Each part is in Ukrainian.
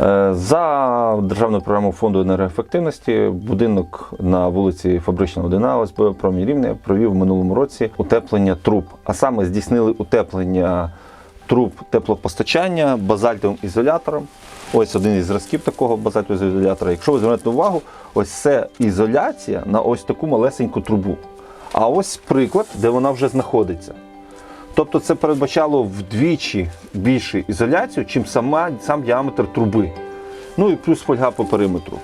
Е, За державною програмою фонду енергоефективності будинок на вулиці Фабрична 1 ОСБ промі Рівне провів в минулому році утеплення труб. А саме здійснили утеплення труб теплопостачання базальтовим ізолятором. Ось один із зразків такого базальтового ізолятора. Якщо ви звернете увагу, ось це ізоляція на ось таку малесеньку трубу. А ось приклад, де вона вже знаходиться. Тобто це передбачало вдвічі більшу ізоляцію, чим сама, сам діаметр труби. Ну і плюс фольга по периметру.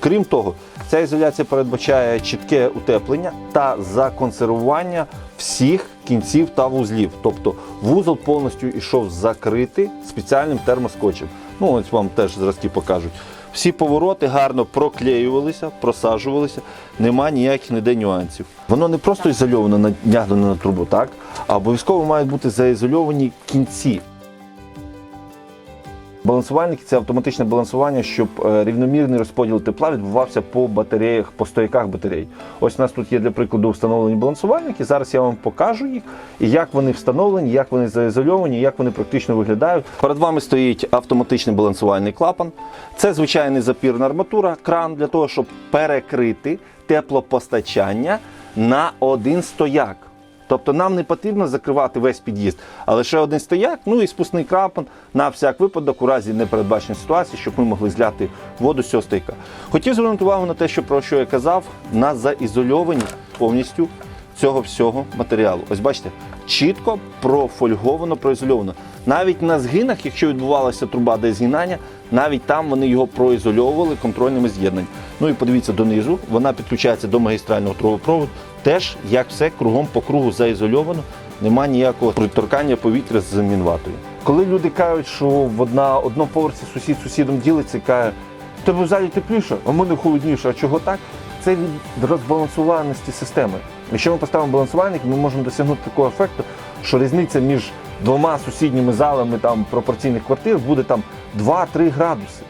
Крім того, ця ізоляція передбачає чітке утеплення та законсервування всіх кінців та вузлів. Тобто вузол повністю йшов закритий спеціальним термоскотчем. Ну, ось вам теж зразки покажуть. Всі повороти гарно проклеювалися, просаджувалися, нема ніяких ніде нюансів. Воно не просто ізольовано, надягнено на трубу, так? а обов'язково мають бути заізольовані кінці. Балансувальники це автоматичне балансування, щоб е, рівномірний розподіл тепла відбувався по батареях, по стояках батарей. Ось у нас тут є для прикладу встановлені балансувальники. Зараз я вам покажу їх, і як вони встановлені, як вони заізольовані, як вони практично виглядають. Перед вами стоїть автоматичний балансувальний клапан. Це звичайний запірна арматура, кран для того, щоб перекрити теплопостачання на один стояк. Тобто нам не потрібно закривати весь під'їзд, а лише один стояк, ну і спусний крапан на всяк випадок у разі непередбаченої ситуації, щоб ми могли зляти воду з цього стояка. Хотів звернути увагу на те, що про що я казав, на заізольовані повністю цього всього матеріалу. Ось бачите, чітко профольговано, проізольовано. Навіть на згинах, якщо відбувалася труба де згинання, навіть там вони його проізольовували контрольними з'єднаннями. Ну і подивіться донизу, вона підключається до магістрального трубопроводу. Теж як все кругом по кругу заізольовано, нема ніякого приторкання повітря з мінватою. Коли люди кажуть, що в одна одному поверсі сусід сусідом ділиться, каже, тебе в залі тепліше, а в мене холодніше. А чого так? Це від розбалансованості системи. Якщо ми поставимо балансувальник, ми можемо досягнути такого ефекту, що різниця між двома сусідніми залами там пропорційних квартир буде там 2-3 градуси.